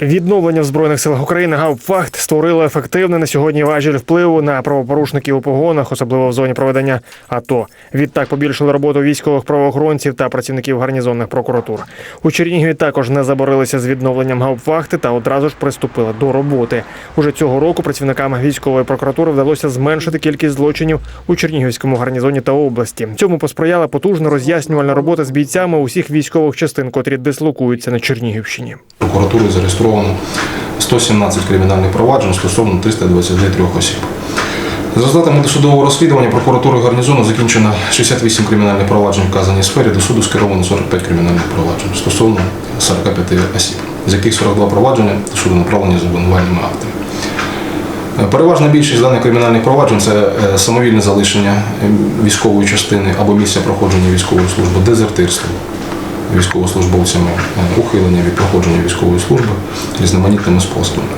Відновлення в збройних силах України Гауптвахт створило ефективний на сьогодні важіль впливу на правопорушників у погонах, особливо в зоні проведення АТО. Відтак побільшили роботу військових правоохоронців та працівників гарнізонних прокуратур. У Чернігові також не заборилися з відновленням Гауптвахти та одразу ж приступили до роботи. Уже цього року працівникам військової прокуратури вдалося зменшити кількість злочинів у Чернігівському гарнізоні та області. Цьому посприяла потужна роз'яснювальна робота з бійцями усіх військових частин, котрі дислокуються на Чернігівщині. Прокуратурою зареєстровано 117 кримінальних проваджень стосовно 323 осіб. За результатами досудового розслідування прокуратурою гарнізону закінчено 68 кримінальних проваджень в вказаній сфері, до суду скеровано 45 кримінальних проваджень стосовно 45 осіб, з яких 42 провадження до суду направлені з обвинувальними актами. Переважна більшість даних кримінальних проваджень це е, самовільне залишення військової частини або місця проходження військової служби, дезертирство військовослужбовцями, е, ухилення від проходження військової служби різноманітними способами.